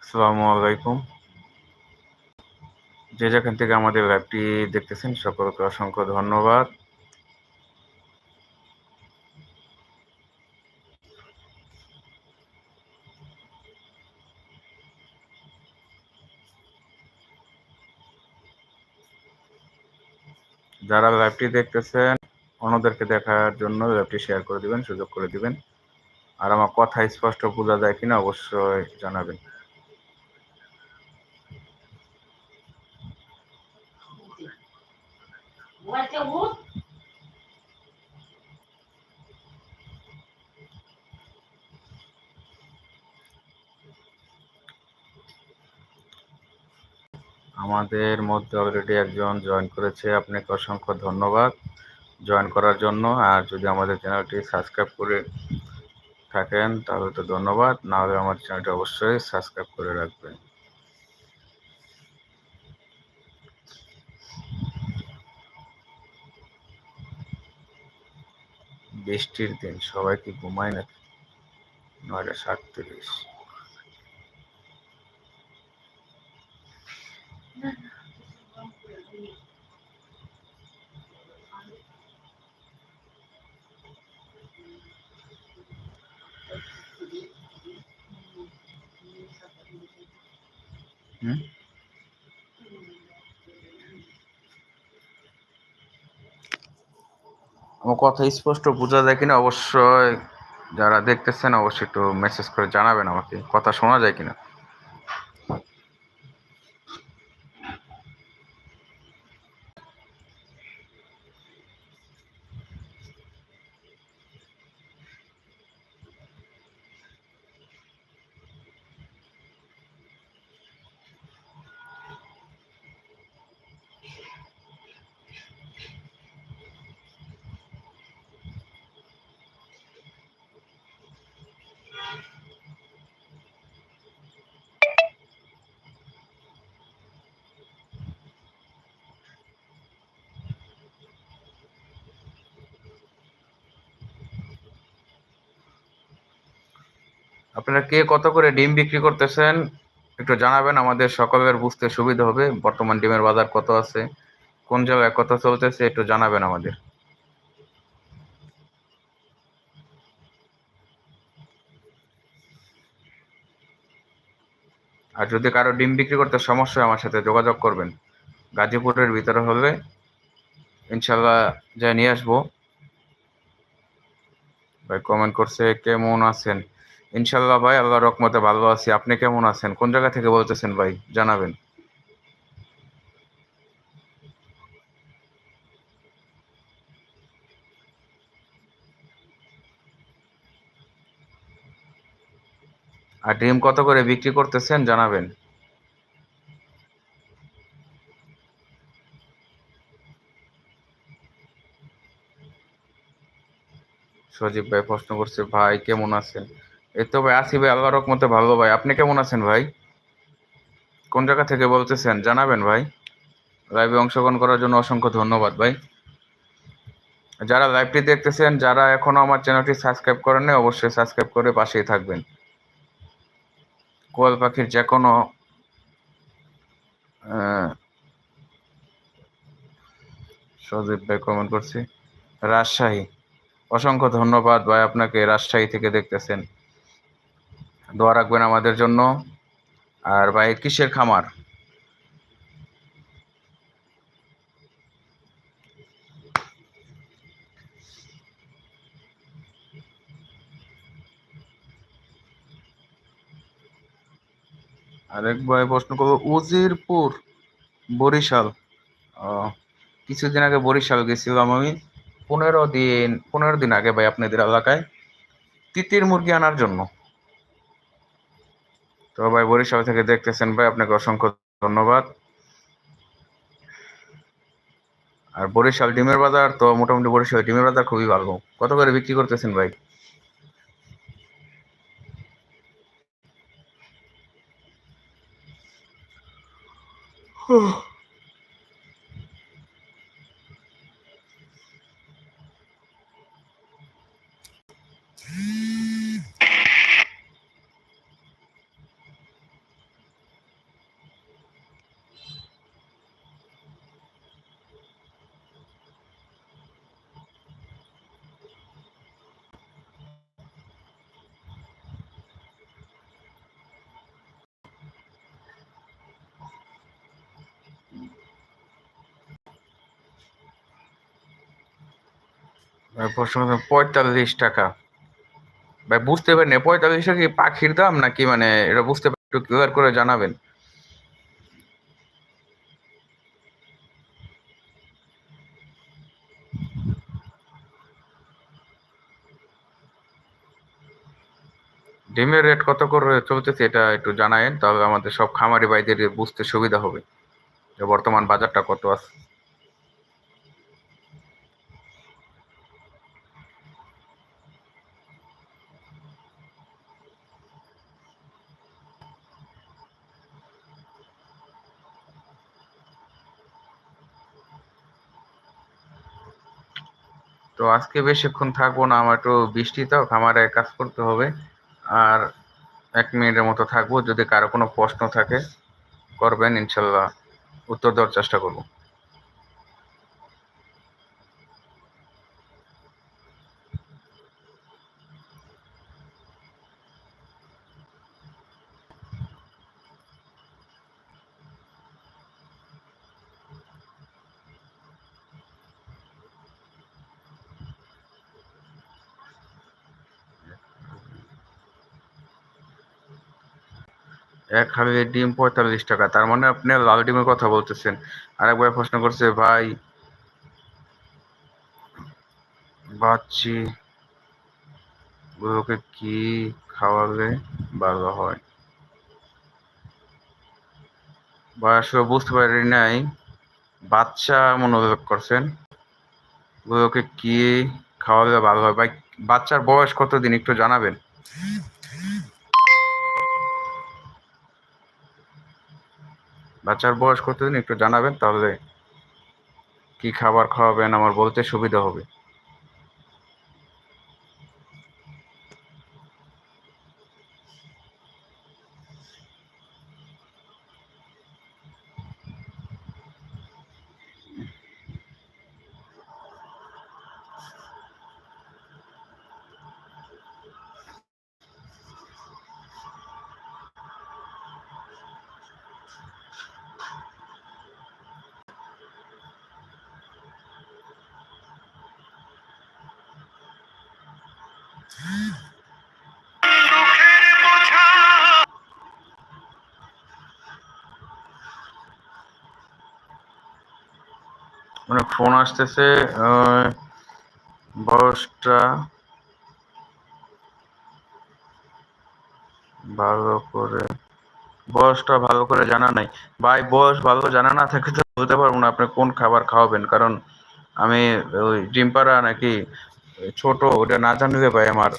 আসসালামু আলাইকুম। যে যেখান থেকে আমাদের লাইভটি দেখতেছেন সকলকে অসংখ্য ধন্যবাদ। যারা লাইভটি দেখতেছেন অন্যদেরকে দেখার জন্য লাইভটি শেয়ার করে দিবেন, সুযোগ করে দিবেন। আর আমার কথা স্পষ্ট বোঝা যায় কিনা অবশ্যই জানাবেন। আমাদের মধ্যে অলরেডি একজন জয়েন করেছে, আপনাকে অসংখ্য ধন্যবাদ। জয়েন করার জন্য। আর যদি আমাদের চ্যানেলটি সাবস্ক্রাইব করে থাকেন, তাহলে তো ধন্যবাদ। না হলে আমার চ্যানেলটি অবশ্যই সাবস্ক্রাইব করে রাখবেন। বৃষ্টির দিন, সবাই কি ঘুমায় নাকি? নয়টা সাতত্রিশ। আমার কথা স্পষ্ট বোঝা যায় কিনা? অবশ্যই যারা দেখতেছেন, অবশ্যই একটু মেসেজ করে জানাবেন আমাকে। কথা শোনা যায় কিনা? আপনারা কে কত করে ডিম বিক্রি করতেছেন একটু জানাবেন, আমাদের সকলের বুঝতে সুবিধা হবে। বর্তমান ডিমের বাজার কত আছে, কোন জায়গায় কত চলতেছে একটু জানাবেন আমাদের। আর যদি কারও ডিম বিক্রি করতে সমস্যা আমার সাথে যোগাযোগ করবেন। গাজীপুরের ভিতরে হলে ইনশাল্লাহ যা নিয়ে আসব। ভাই কমেন্ট করছে, কেমন আছেন? ইনশাল্লাহ ভাই আল্লাহ রকমতে ভালো আছি। আপনি কেমন আছেন? কোন জায়গা থেকে বলতেছেন ভাই? জানাবেন। আর ডিম কত করে বিক্রি করতেছেন? জানাবেন। সজীব ভাই প্রশ্ন করছে, ভাই কেমন আছেন? এই তো ভাই, আসি ভাই আল্লাহ রকমতে ভালো ভাই। আপনি কেমন আছেন ভাই? কোন জায়গা থেকে বলতেছেন? জানাবেন ভাই। লাইভে অংশগ্রহণ করার জন্য অসংখ্য ধন্যবাদ ভাই। যারা লাইভটি দেখতেছেন, যারা এখনও আমার চ্যানেলটি সাবস্ক্রাইব করেন নাই অবশ্যই সাবস্ক্রাইব করে পাশেই থাকবেন। কোয়াল পাখির যে কোনো সজীব ভাই কমেন্ট করছি। রাজশাহী। অসংখ্য ধন্যবাদ ভাই আপনাকে রাজশাহী থেকে দেখতেছেন। দোয়া রাখবেন আমাদের জন্য। আর ভাই, কিসের খামার? আরেক ভাই প্রশ্ন করব উজিরপুর, বরিশাল। কিছুদিন আগে বরিশাল গেছিলাম আমি। পনেরো দিন পনেরো দিন আগে ভাই আপনাদের এলাকায় তিতির মুরগি আনার জন্য। তো ভাই বরিশাল থেকে দেখতেছেন ভাই, আপনাকে অসংখ্য ধন্যবাদ। আর বরিশাল ডিমের বাজার তো মোটামুটি বরিশাল ডিমের বাজার খুবই ভালো। কত করে বিক্রি করতেছেন ভাই? পঁয়তাল্লিশ টাকা। ভাই, বুঝতে পারিনি, পঁয়তাল্লিশ টাকা কি পাখির দাম নাকি মানে এটা বুঝতে পারি, একটু ক্লিয়ার করে জানাবেন। ডিমের রেট কত করে চলতেছে এটা একটু জানায়েন, তাহলে আমাদের সব খামারি ভাইদের বুঝতে সুবিধা হবে বর্তমান বাজারটা কত আছে। তো আজকে বেশিক্ষণ থাকব না, আমার একটু বৃষ্টি তো, খামারে কাজ করতে হবে। আর এক মিনিটের মতো থাকব, যদি কারও কোনো প্রশ্ন থাকে, করবেন, ইনশাল্লাহ উত্তর দেওয়ার চেষ্টা করব। এক হালি ডিম পঁয়তাল্লিশ টাকা। তার মানে আপনি লাল ডিমের কথা বলতেছেন। আরেকবার প্রশ্ন করছে, ভাই, বাচ্চি গুলোকে কি খাওয়ালে ভালো হয়? বা আসলে বুঝতে পারি নাই। বাচ্চা মনোযোগ করছেন, গুলোকে কি খাওয়ালে ভালো হয়? ভাই, বাচ্চার বয়স কতদিন একটু জানাবেন? বাচ্চার বয়স কতদিন একটু জানাবেন তাহলে কি খাবার খাওয়াবেন আমার বলতে সুবিধা হবে। মানে ফোন আসতেছে বয়সটা ভালো করে, বয়সটা ভালো করে জানা নাই। ভাই, বয়স ভালো জানা না থাকে তো বলতে পারব না আপনি কোন খাবার খাওয়াবেন, কারণ আমি ওই ডিম পাড়া নাকি ছোট, ওটা না জানলে ভাই আমার